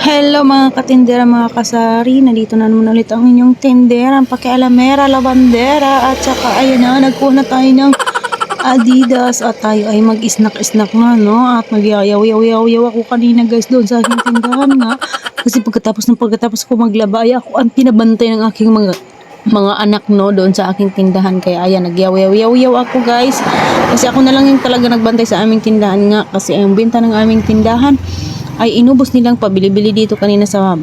Hello mga katindera, mga kasari. Nandito na naman ulit ang inyong tindera, pakialamera, labandera. At saka ayun na, nagkuha na tayo ng Adidas at tayo ay mag-snack-snack na, no? At magyayaw-yaw-yaw ako kanina guys doon sa aking tindahan nga. Kasi pagkatapos ng pagkatapos ko maglaba, ay ako ang pinabantay ng aking mga mga anak no doon sa aking tindahan kaya ayan nagyaw-yaw-yaw ako guys kasi ako na lang yung talaga nagbantay sa aming tindahan nga kasi ang benta ng aming tindahan ay inubos nilang pabili-bili dito kanina sa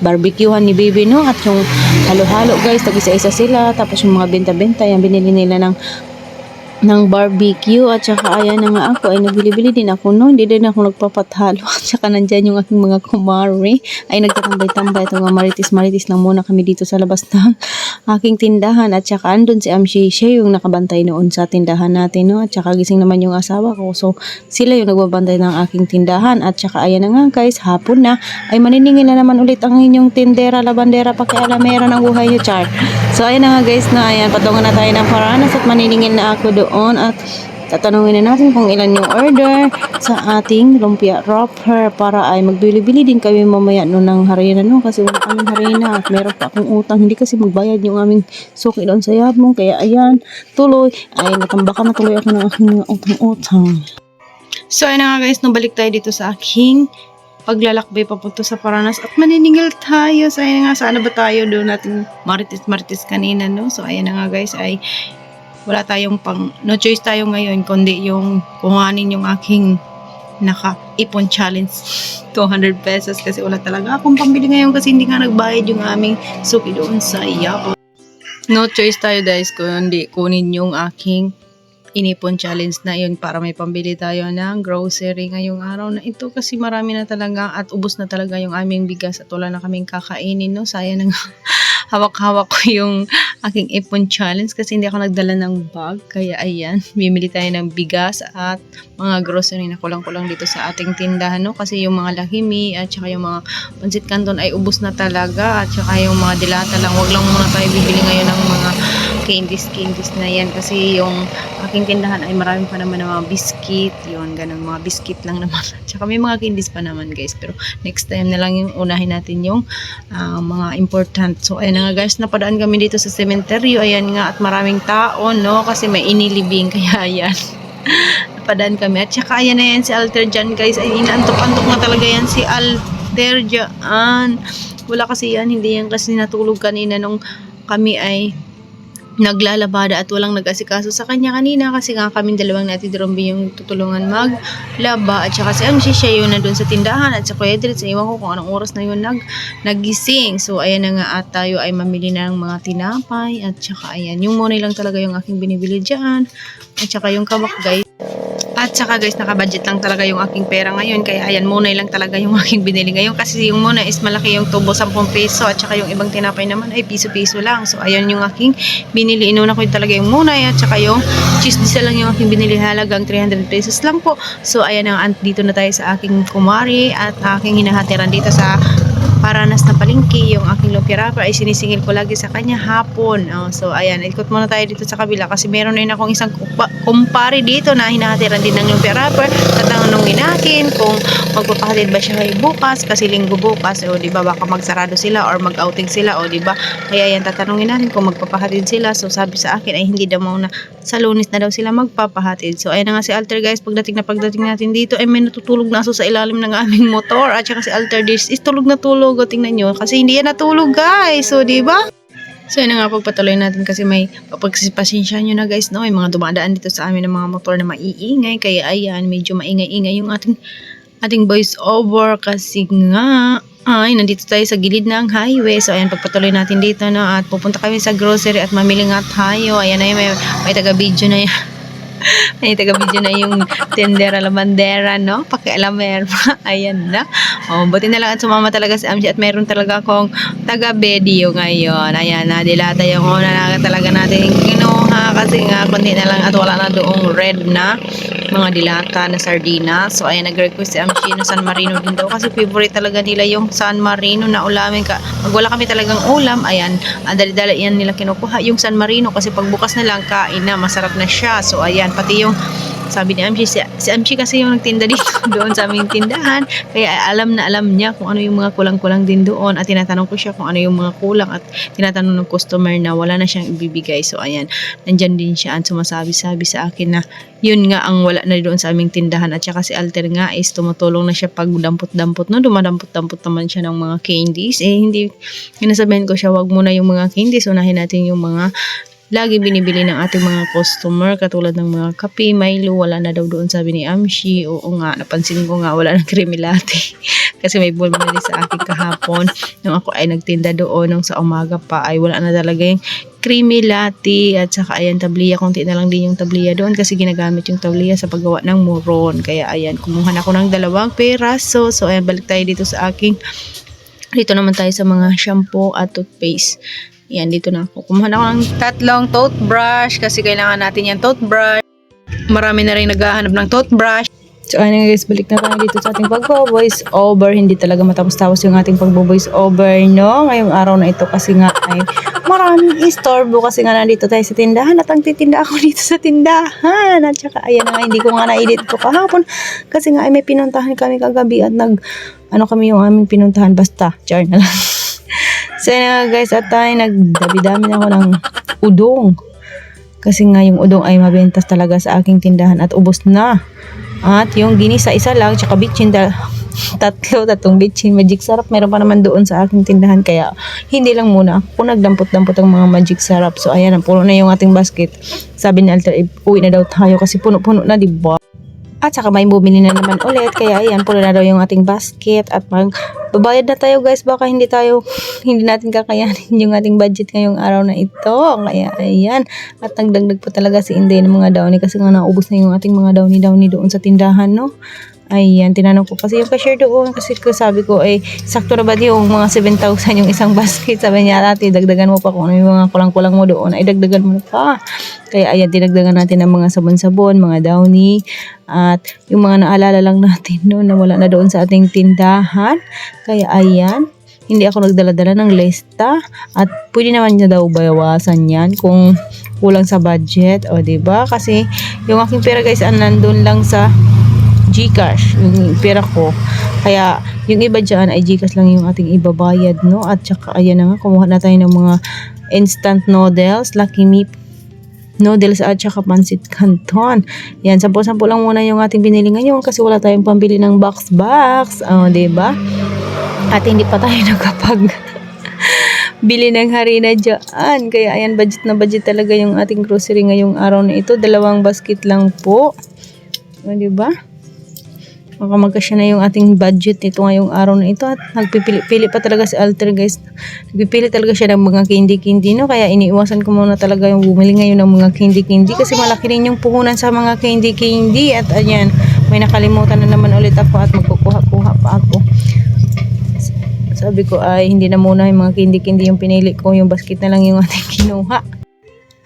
barbecuehan ni baby no? At yung halo-halo guys tag isa-isa sila tapos yung mga benta-benta yan binili nila ng ng barbecue at saka ayan nga ako ay nabili-bili din ako no hindi din ako nagpapathalo at saka nandyan yung aking mga kumari ay nagtatambay-tambay. Ito nga maritis-maritis lang muna kami dito sa labas ng aking tindahan. At saka andun si Amshi siya yung nakabantay noon sa tindahan natin no? At saka gising naman yung asawa ko. So sila yung nagbabantay ng aking tindahan. At saka ayan nga guys hapon na. Ay maniningin na naman ulit ang inyong tindera labandera pakialamera ng buhay nyo char. So ayan nga guys na ayan patungan na tayo ng paranas at maniningin na ako doon at tatanungin na natin kung ilan yung order sa ating lumpia wrapper para ay magbili-bili din kami mamaya no ng harina no? Kasi wala kaming harina at meron pa akong utang. Hindi kasi magbayad yung aming suki doon sa yabong kaya ayan tuloy. Ay natambakan na tuloy ako ng aking utang-utang so ayun nga guys no balik tayo dito sa aking paglalakbay papunto sa Paranas at maniningil tayo. So, ayun nga, sana ba tayo doon natin maritis-maritis kanina, no? So, ayun na nga guys, ay wala tayong pang, no choice tayo ngayon, kundi yung kuhanin yung aking naka-ipon challenge 200 pesos kasi wala talaga akong pambili ngayon kasi hindi nga nagbayad yung aming suki doon sa Yapo. No choice tayo guys kundi kunin yung aking inipon challenge na yun para may pambili tayo ng grocery ngayong araw na ito kasi marami na talaga at ubos na talaga yung aming bigas at wala na kaming kakainin no? Sayang na nga. Hawak-hawak ko yung aking ipon challenge kasi hindi ako nagdala ng bag. Kaya ayan bimili tayo ng bigas at mga grocery na kulang-kulang dito sa ating tindahan no? Kasi yung mga lahimi at saka yung mga pansit canton ay ubos na talaga at saka yung mga dilata lang. Wag lang muna tayo bibili ngayon ng mga candies candies na yan. Kasi yung aking tindahan ay marami pa naman ng mga biscuit yun ganun mga biscuit lang naman. At saka may mga candies pa naman guys. Pero next time na lang yung unahin natin yung ah, mga important. So ayan nga guys. Napadaan kami dito sa cementerio ayan nga at maraming tao no? Kasi may inilibing kaya ayan. Napadaan kami. At saka ayan na yan si Alter dyan guys. Ay inaantok-antok na talaga yan si Alter dyan. Wala kasi yan. Hindi yan kasi natulog kanina nung kami ay naglalabada at walang nag-asikaso sa kanya kanina kasi nga kami dalawang natin Rombi yung tutulungan maglaba. At saka si Amshi siya yun nandun sa tindahan at sa Kuya Dritz iwan ko kung anong oras na yun nag, nagising. So ayan na nga at tayo ay mamili ng mga tinapay. At saka ayan yung money lang talaga yung aking binibili dyan. At saka yung kabak guys at saka guys, nakabudget lang talaga yung aking pera ngayon. Kaya ayan, muna lang talaga yung aking binili ngayon. Kasi yung muna is malaki yung tubo 10 peso. At saka yung ibang tinapay naman ay piso-piso lang. So ayan yung aking binili. Inuna ko yung talaga yung muna. At saka yung cheese disa lang yung aking binili halagang 300 pesos lang po. So ayan na, dito na tayo sa aking kumari. At aking hinahatiran dito sa paranas na palengke, yung aking lumpia wrapper ay sinisingil ko lagi sa kanya hapon. Oh, so, ayan, ikot muna tayo dito sa kabila kasi meron rin akong isang kumpa- kumpare dito na hinahatiran din ng lumpia wrapper. Tatanungin natin kung magpapahatid ba siya ay bukas kasi linggo bukas. O, di ba, baka magsarado sila or mag-outing sila. O, di ba, kaya yan, tatanungin natin kung magpapahatid sila. So, sabi sa akin ay hindi daw muna sa lunis na daw sila magpapahatid. So, ayan na nga si Alter guys, pagdating na pagdating natin dito, ay may natutulog na aso sa ilalim ng aming motor. At saka si Alter this is tulog na tulog. O, tingnan nyo. Kasi hindi yan natulog guys. So, di ba? So, yun na nga pagpatuloy natin kasi may pagpasensya nyo na guys, no? May mga dumadaan dito sa amin ng mga motor na maiingay. Kaya ayan, medyo maingay-ingay yung ating ating voice over kasi nga ay nandito tayo sa gilid ng highway. So ayan, pagpatuloy natin dito no at pupunta kami sa grocery at mamili nga tayo. Ayan yun, may, may taga-video na yan. may taga-video na yung tendera la bandera, no? Pakialamer. Ayan na. Oh, buti na lang at sumama talaga si Amji at meron talaga akong taga-video ngayon. Ayan na, dilata yung una na talaga natin kinuha kasi nga konti na lang at wala na doong red na mga dilata na sardina. So, ayan, nag-request si Amshi ng San Marino din daw kasi favorite talaga nila yung San Marino na ulamin ka. Pag wala kami talagang ulam, ayan, ang dali-dali yan nila kinukuha yung San Marino kasi pagbukas na lang kain na, masarap na siya. So, ayan, pati yung sabi ni Amshi, si, si Amshi kasi yung nagtinda dito doon sa aming tindahan. Kaya alam na alam niya kung ano yung mga kulang-kulang din doon. At tinatanong ko siya kung ano yung mga kulang. At tinatanong ng customer na wala na siyang ibibigay. So ayan, nandyan din siya at sumasabi-sabi sa akin na yun nga ang wala na doon sa aming tindahan. At saka si Alter nga is tumutulong na siya pag dampot-dampot. No? Dumadampot-dampot naman siya ng mga candies. Eh hindi, inasabihin ko siya, wag muna yung mga candies. Unahin natin yung mga lagi binibili ng ating mga customer katulad ng mga kape, Milo, wala na daw doon sabi ni Amshi. Oo nga, napansin ko nga wala ng creamy latte. Kasi may bumili sa akin kahapon. Nung ako ay nagtinda doon, nung sa umaga pa ay wala na talaga yung creamy latte at saka ayan tabliya konti na lang din yung tabliya doon kasi ginagamit yung tabliya sa paggawa ng muron kaya ayan kumuha na ako ng dalawang peraso so ayan balik tayo dito sa aking dito naman tayo sa mga shampoo at toothpaste yan, dito na ako. Kumuha na ako ng tatlong toothbrush kasi kailangan natin yan toothbrush. Marami na rin naghahanap ng toothbrush. So, nga guys, balik na tayo dito sa ating pagbo-voice over. Hindi talaga matapos-tapos yung ating pagbo-voice over, no? Ngayong araw na ito kasi nga ay maraming istorbo kasi nga nandito tayo sa tindahan at ang titinda ako dito sa tindahan. At saka, ayan nga, hindi ko nga na-edit ko kahapon kasi nga ay may pinuntahan kami kagabi at nag, ano kami yung aming pinuntahan, basta, char na lang. So yun guys, at tayo nagdabi-dami na ako ng udong. Kasi nga yung udong ay mabentas talaga sa aking tindahan at ubos na. At yung ginisa isa lang, tsaka bitchin tatlo, tatong bitchin, magic sarap. Meron pa naman doon sa aking tindahan. Kaya hindi lang muna ako nagdampot-dampot ang mga magic sarap. So ayan, puno na yung ating basket. Sabi ni Alter, uwi na daw tayo kasi puno-puno na, di ba? At saka may bumili na naman ulit. Kaya ayan, puno na daw yung ating basket. At mag babayad na tayo guys. Baka hindi tayo, hindi natin kakayanin yung ating budget ngayong araw na ito. Kaya ayan. At nagdagdag pa talaga si Inday ng mga downy. Kasi nga naubos na yung ating mga downy-downy doon sa tindahan, no? Ayan, tinanong ko kasi yung cashier doon kasi ko sabi ko ay sakto na ba yung mga 7,000 yung isang basket? Sabi niya ate dagdagan mo pa kung ano yung mga kulang-kulang mo doon. Ay dagdagan mo pa. Kaya ayan dinagdagan natin ng mga sabon-sabon mga downy at yung mga naalala lang natin noon na wala na doon sa ating tindahan. Kaya ayan hindi ako nagdala-dala ng lista at pwede naman niya daw bawasan yan kung kulang sa budget o ba? Kasi yung aking pera guys an nandun lang sa Gcash, yung pera ko. Kaya, yung iba dyan ay Gcash lang yung ating ibabayad, no? At saka, ayan na nga, kumuha na tayo ng mga instant noodles, Lucky Me noodles at saka pancit canton. Yan, sampo-sampo lang muna yung ating binili ngayon kasi wala tayong pambili ng box-box. O, oh, diba? At hindi pa tayo nakapag bili ng harina dyan. Kaya ayan, budget na budget talaga yung ating grocery ngayong araw na ito. Dalawang basket lang po. O, diba? Baka magkasya na yung ating budget nito ngayong araw na ito at nagpipili pa talaga si Alter guys. Nagpipili talaga siya ng mga candy-candy no kaya iniiwasan ko muna talaga yung bumili ngayon ng mga candy-candy kasi malaki rin yung puhunan sa mga candy-candy at ayan may nakalimutan na naman ulit ako at magkukuha-kuha pa ako. Sabi ko ay hindi na muna yung mga candy-candy yung pinili ko yung basket na lang yung ating kinuha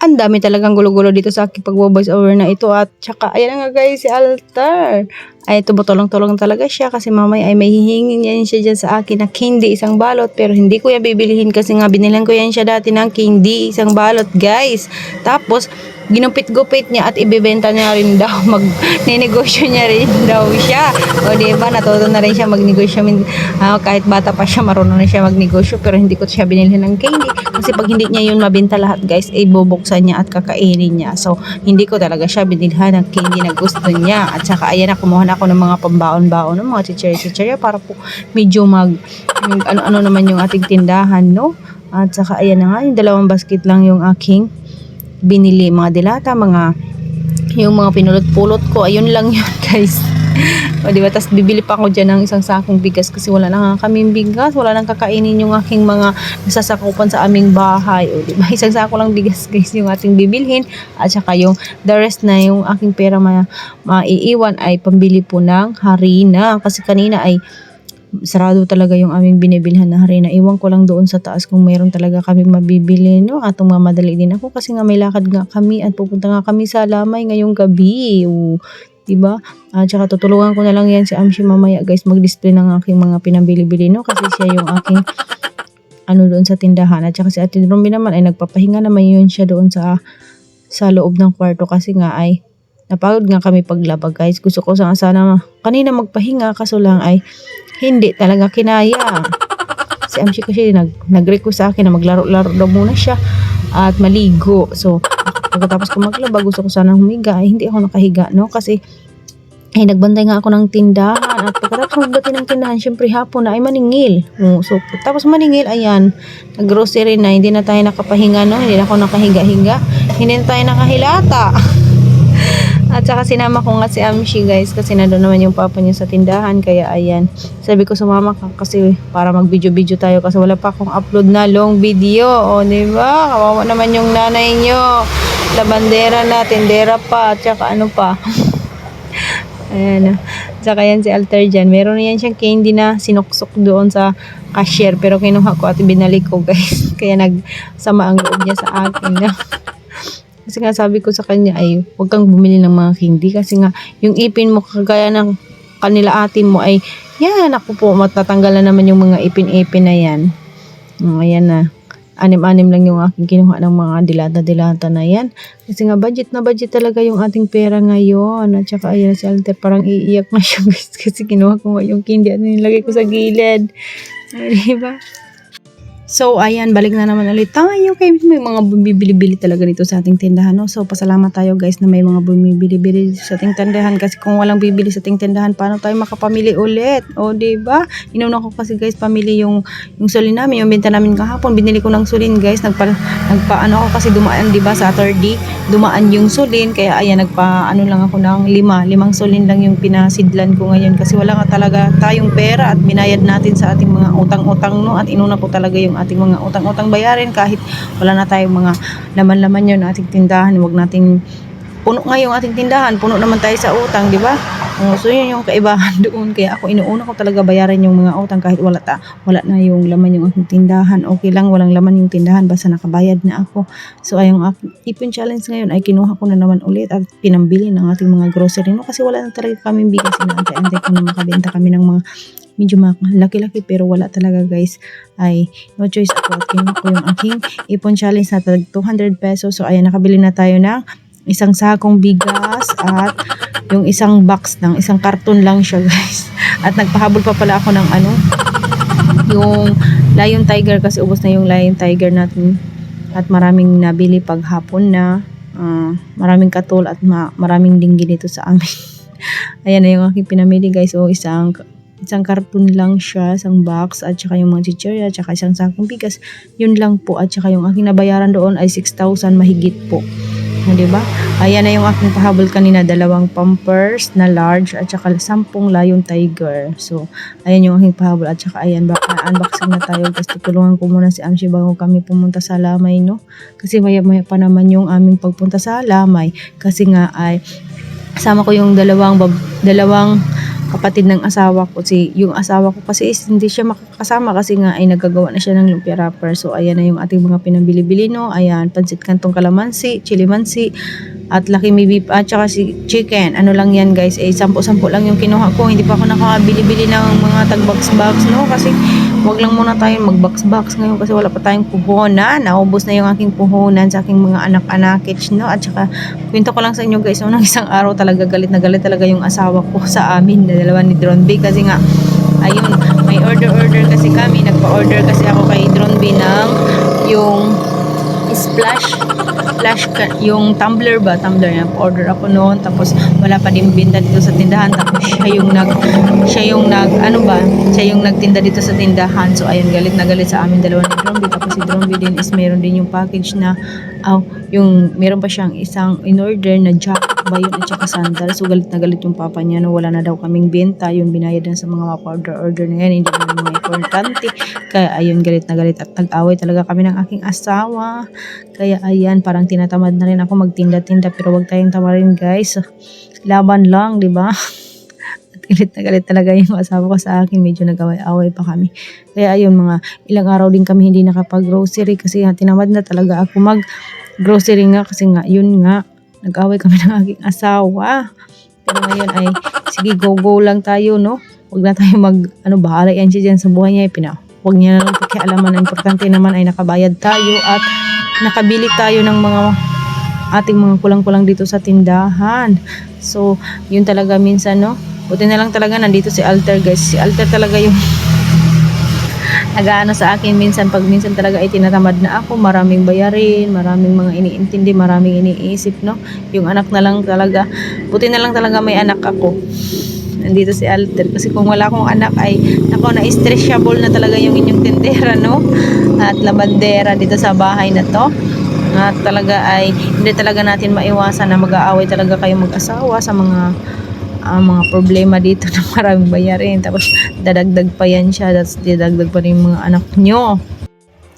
ang dami talagang gulo-gulo dito sa aking pag-voice over na ito at saka ayan nga guys si Altar ay tumutulong-tulong talaga siya kasi mamaya ay may hihingin yan siya dyan sa akin na candy isang balot pero hindi ko yan bibilihin kasi nga binilan ko yan siya dati ng candy isang balot guys. Tapos ginumpit-gupit niya at ibebenta niya rin daw. Mag ninegosyo niya rin daw siya. O di ba? Natuto na rin siya magnegosyo. Uh, kahit bata pa siya marunong na siya magnegosyo pero hindi ko siya binilhin ng candy. Kasi pag hindi niya yun mabenta lahat guys ay bubuksan niya at kakainin niya. So hindi ko talaga siya binilhan ng candy na gusto niya. At saka ayan na kumuha na ako ng mga pambaon-baon ng mga chichirya-chichirya para po medyo mag, mag ano-ano naman yung ating tindahan no at saka ayan na nga yung dalawang basket lang yung aking binili mga dilata, mga yung mga pinulot-pulot ko, ayun lang yun guys. O diba, tapos bibili pa ako dyan ng isang sakong bigas kasi wala na nga kaming bigas, wala nang kakainin yung aking mga nasasakupan sa aming bahay. O diba, isang sako lang bigas guys yung ating bibilhin at saka yung the rest na yung aking pera ma maiiwan ay pambili po ng harina kasi kanina ay sarado talaga yung aming binibilhan na harina. Iwan ko lang doon sa taas kung mayroon talaga kami mabibili, no? At mamadali din ako kasi nga may lakad nga kami at pupunta nga kami sa Lamay ngayong gabi. Diba? At saka tutulungan ko na lang yan si Amshi mamaya guys mag-display ng aking mga pinabili-bili, no? Kasi siya yung aking ano doon sa tindahan. At saka si Ate Rumi naman ay nagpapahinga naman yun siya doon sa sa loob ng kwarto kasi nga ay napagod nga kami paglaba guys. Gusto ko sana sana kanina magpahinga kaso lang ay hindi talaga kinaya. Si Amshi kasi nag, nag-request sa akin na maglaro-laro daw muna siya at maligo. So, pagkatapos ko maglaba, gusto ko sana humiga. Ay, hindi ako nakahiga, no? Kasi, ay, nagbantay nga ako ng tindahan. At pagkatapos magbati ng tindahan, syempre hapon na ay maningil. Oh, so, tapos maningil, ayan, nag-grocery na, hindi na tayo nakapahinga, no? Hindi na ako nakahiga-higa. Hindi na tayo nakahilata. At saka sinama ko nga si Amshi guys kasi nandun naman yung papa niya sa tindahan kaya ayan. Sabi ko sumama ka kasi para mag-video-video tayo kasi wala pa akong upload na long video. O di ba? Kawawa naman yung nanay nyo. Labandera na, tindera pa, at saka ano pa. Ayan. Tsaka yan si Alter dyan. Meron na yan siyang candy na sinuksok doon sa cashier. Pero kinuha ko at binalik ko guys. Kaya nagsama ang loob niya sa akin. Kasi nga sabi ko sa kanya ay huwag kang bumili ng mga candy kasi nga yung ipin mo kagaya ng kanila atin mo ay yan ako po matatanggal na naman yung mga ipin-ipin na yan. Mm, ayan na. Anim-anim lang yung aking kinuha ng mga dilata-dilata na yan. Kasi nga budget na budget talaga yung ating pera ngayon. At saka ayan si Alter parang iiyak na siya guys kasi kinuha ko nga yung candy at nilagay ko sa gilid. Ay, diba? So, ayan, balik na naman ulit tayo kay may mga bumibili-bili talaga dito sa ating tindahan. No? So, pasalamat tayo guys na may mga bumibili-bili sa ating tindahan kasi kung walang bibili sa ating tindahan, paano tayo makapamili ulit? O, ba? Inuna ko kasi guys, pamili yung, yung sulin namin, yung benta namin kahapon. Binili ko ng sulin guys, nagpa, nagpa ano ako kasi dumaan, ba, Saturday, dumaan yung sulin. Kaya ayan, nagpa ano lang ako ng lima. Limang sulin lang yung pinasidlan ko ngayon kasi wala nga talaga tayong pera at binayad natin sa ating mga utang-utang no at inuna ko talaga yung ating mga utang-utang bayarin kahit wala na tayong mga laman-laman yun ating tindahan. Wag nating puno nga yung ating tindahan. Puno naman tayo sa utang di ba Oh, so yun yung kaibahan doon. Kaya ako inuuna ko talaga bayaran yung mga utang kahit wala ta wala na yung laman yung aking tindahan. Okay lang walang laman yung tindahan basta nakabayad na ako. So ayong aking ipin challenge ngayon ay kinuha ko na naman ulit at pinambili ng ating mga grocery. No kasi wala na talaga kaming bigas inaantay-antay ko na makabenta kami ng mga medyo laki-laki pero wala talaga guys. Ay no choice ako at kinuha ko yung aking ipon challenge na tag 200 pesos. So ayan nakabili na tayo ng isang sakong bigas at yung isang box ng isang karton lang siya guys at nagpahabol pa pala ako ng ano yung lion tiger kasi ubos na yung lion tiger natin at maraming nabili paghapon na ah, maraming katol at ma- maraming dinggi dito sa amin ayan na yung aking pinamili guys o isang isang karton lang siya, isang box, at saka yung mga chichirya, at saka isang sakong bigas. Yun lang po. At saka yung aking nabayaran doon ay 6,000 mahigit po. Na, diba? Ayan na yung aking pahabol kanina, dalawang pampers na large at saka sampung lion tiger. So, ayan yung aking pahabol at saka ayan, baka unboxing na tayo. Tapos tutulungan ko muna si Amshi bago kami pumunta sa Lamay, no? Kasi maya-maya pa naman yung aming pagpunta sa Lamay. Kasi nga ay kasama ko yung dalawang dalawang kapatid ng asawa ko. Si yung asawa ko kasi is hindi siya makakasama kasi nga ay nagagawa na siya ng lumpia wrapper. So ayan na yung ating mga pinabili-bili no? Ayan pansit kantong kalamansi chili mansi at laki may beef at saka si chicken. Ano lang yan guys eh sampo-sampo lang yung kinuha ko. Hindi pa ako nakabili-bili ng mga tag box box no? Kasi wag lang muna tayo mag box box ngayon kasi wala pa tayong puhunan. Naubos na yung aking puhunan sa aking mga anak-anakich no? At saka kwento ko lang sa inyo guys nung isang araw talaga galit na galit talaga yung asawa ko sa amin na dalawa ni Drone B. Kasi nga ayun may order order kasi kami. Nagpa-order kasi ako kay Drone B ng yung splash splash ka- yung tumbler ba? Tumbler yan. Order ako noon. Tapos wala pa din binta dito sa tindahan. Tapos siya yung nag siya yung nag ano ba? Siya yung nagtinda dito sa tindahan. So ayun galit na galit sa amin dalawa ni Dromby tapos si Dromby din is meron din yung package na aw yung meron pa siyang isang in order na jacket ba yun at saka sandal. So galit na galit yung papa niya no? Wala na daw kaming benta. Yung binayad na sa mga order order na yan. Hindi naman mga importante. Kaya ayun galit na galit. At nag-away talaga kami ng aking asawa. Kaya ayan parang tinatamad na rin ako magtinda-tinda. Pero wag tayong tamarin guys. Laban lang di ba galit na galit talaga yung asawa ko sa akin. Medyo nag-away-away pa kami. Kaya ayun mga ilang araw din kami hindi nakapag-grocery kasi tinamad na talaga ako mag grocery nga kasi nga yun nga nag-away kami ng aking asawa. Pero ngayon ay sige go go lang tayo no? Wag na tayo mag ano bahala yan siya dyan sa buhay niya. Pina wag niya na lang pakialaman ang importante naman ay nakabayad tayo at nakabili tayo ng mga ating mga kulang-kulang dito sa tindahan. So, yun talaga minsan, no? Buti na lang talaga nandito si Alter, guys. Si Alter talaga yung nagaano sa akin. Minsan pag minsan talaga ay tinatamad na ako maraming bayarin maraming mga iniintindi maraming iniisip no? Yung anak na lang talaga buti na lang talaga may anak ako. Nandito si Alter. Kasi kung wala akong anak ay nako na stressable na talaga yung inyong tindera no? At labandera dito sa bahay na to. At talaga ay hindi talaga natin maiwasan na mag-aaway talaga kayo mag-asawa sa mga ah, mga problema dito na maraming bayarin. Tapos dadagdag pa yan siya. Tapos dadagdag pa rin mga anak nyo.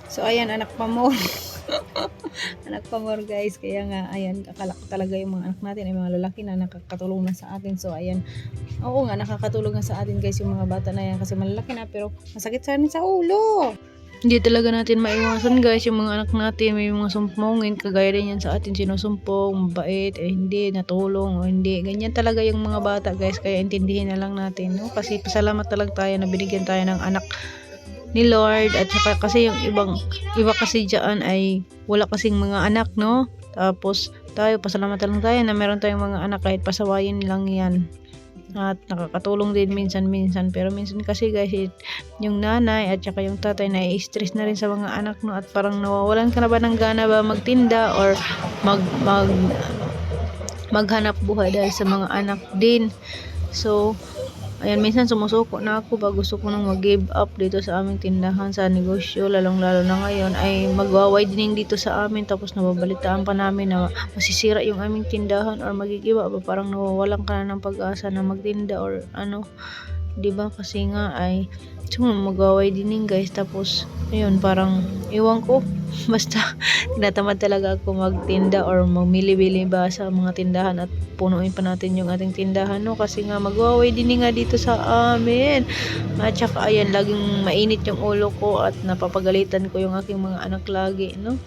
So ayan anak pa mo. Anak pa more guys. Kaya nga ayan akala talaga yung mga anak natin. Ay mga lalaki na nakakatulong na sa atin. So ayan. Oo nga nakakatulong na sa atin guys yung mga bata na yan. Kasi malalaki na pero masakit sa atin sa ulo hindi talaga natin maiwasan guys yung mga anak natin. May mga sumpongin kagaya din yan sa atin sinusumpong mabait eh hindi natulong o hindi. Ganyan talaga yung mga bata guys kaya intindihin na lang natin no? Kasi pasalamat na lang tayo na binigyan tayo ng anak ni Lord. At saka kasi yung ibang iba kasi diyan ay wala kasing mga anak no? Tapos tayo pasalamat na lang tayo na meron tayong mga anak. Kahit pasawayin lang yan at nakakatulong din minsan-minsan. Pero minsan kasi guys it- yung nanay at saka yung tatay na stress na rin sa mga anak no? At parang nawawalan ka na ba ng gana ba magtinda or mag mag maghanap buhay dahil sa mga anak din. So ayan minsan sumusuko na ako ba gusto ko nang mag-give up dito sa aming tindahan sa negosyo lalong lalo na ngayon ay magwa-widening dito sa amin tapos nababalitaan pa namin na masisira yung aming tindahan or magigiba ba parang nawawalan ka na ng pag-asa na magtinda or ano 'di ba kasi nga ay so, mag-widening guys. Tapos ayun parang iwan ko basta tinatamad talaga ako magtinda or mamili-bili ba sa mga tindahan at punuin pa natin yung ating tindahan no? Kasi nga magwa-widening nga dito sa amin. At saka ayan laging mainit yung ulo ko at napapagalitan ko yung aking mga anak lagi no?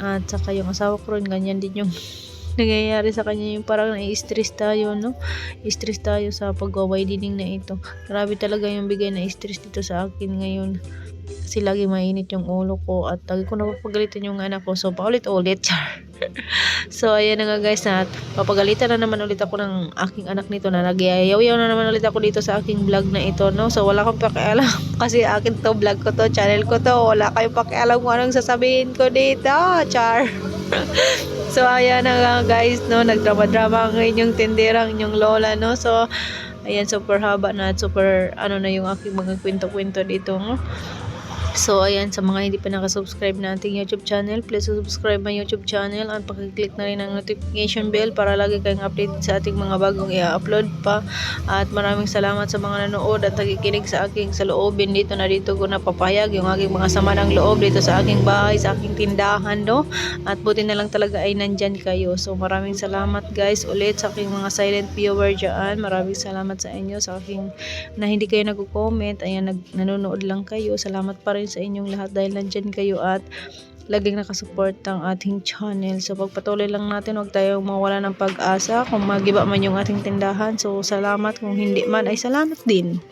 At saka yung asawa ko rin ganyan din yung nangyayari sa kanya yung parang na-stress tayo no? Stress tayo sa pagwa-widening na ito. Grabe talaga yung bigay na stress dito sa akin ngayon. Kasi lagi mainit yung ulo ko at lagi ko napapagalitan yung anak ko. So paulit-ulit. Char so ayan na nga guys na papagalitan na naman ulit ako ng aking anak nito na nagyayaw-yaw na naman ulit ako dito sa aking vlog na ito no? So wala kang pakialam kasi akin to vlog ko to channel ko to. Wala kayong pakialam kung anong sasabihin ko dito char So ayan na guys no, nagdrama-drama ang inyong tinderang inyong lola no. So ayan super haba na super ano na yung aking mga kwento-kwento dito no. So ayan sa mga hindi pa nakasubscribe na ating YouTube channel, please subscribe my YouTube channel at pakiclick na rin ang notification bell para lagi kayong update sa ating mga bagong i-upload pa. At maraming salamat sa mga nanood at nakikinig sa aking sa loobin dito na dito ko napapahayag yung aking mga sama ng loob dito sa aking bahay, sa aking tindahan no. At buti na lang talaga ay nandyan kayo. So maraming salamat guys ulit sa aking mga silent viewer dyan. Maraming salamat sa inyo sa aking na hindi kayo nagko-comment. Ayan, nag, nanonood lang kayo. Salamat pa rin sa inyong lahat dahil nandyan kayo at laging nakasupport ang ating channel. So pagpatuloy lang natin, huwag tayong mawala ng pag-asa kung magiba man yung ating tindahan. So salamat, kung hindi man ay salamat din.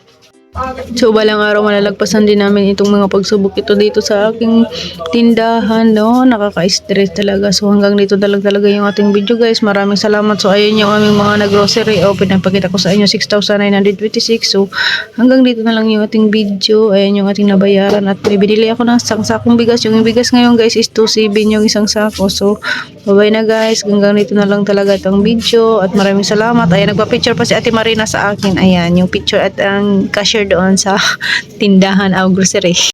So balang araw malalagpasan din namin itong mga pagsubok ito dito sa aking tindahan no? Nakaka-stress talaga. So hanggang dito talaga talaga yung ating video guys. Maraming salamat. So ayun yung aming mga nag-grocery. O pinapakita ko sa inyo 6,926 so hanggang dito na lang yung ating video. Ayan yung ating nabayaran. At binili ako ng isang sakong bigas. Yung bigas ngayon guys is 2.7 yung isang sako. So bye bye na guys. Hanggang dito na lang talaga itong video. At maraming salamat. Ayan nagpa-picture pa si Ate Marina sa akin. Ayan yung picture at ang cashier doon sa tindahan o grocery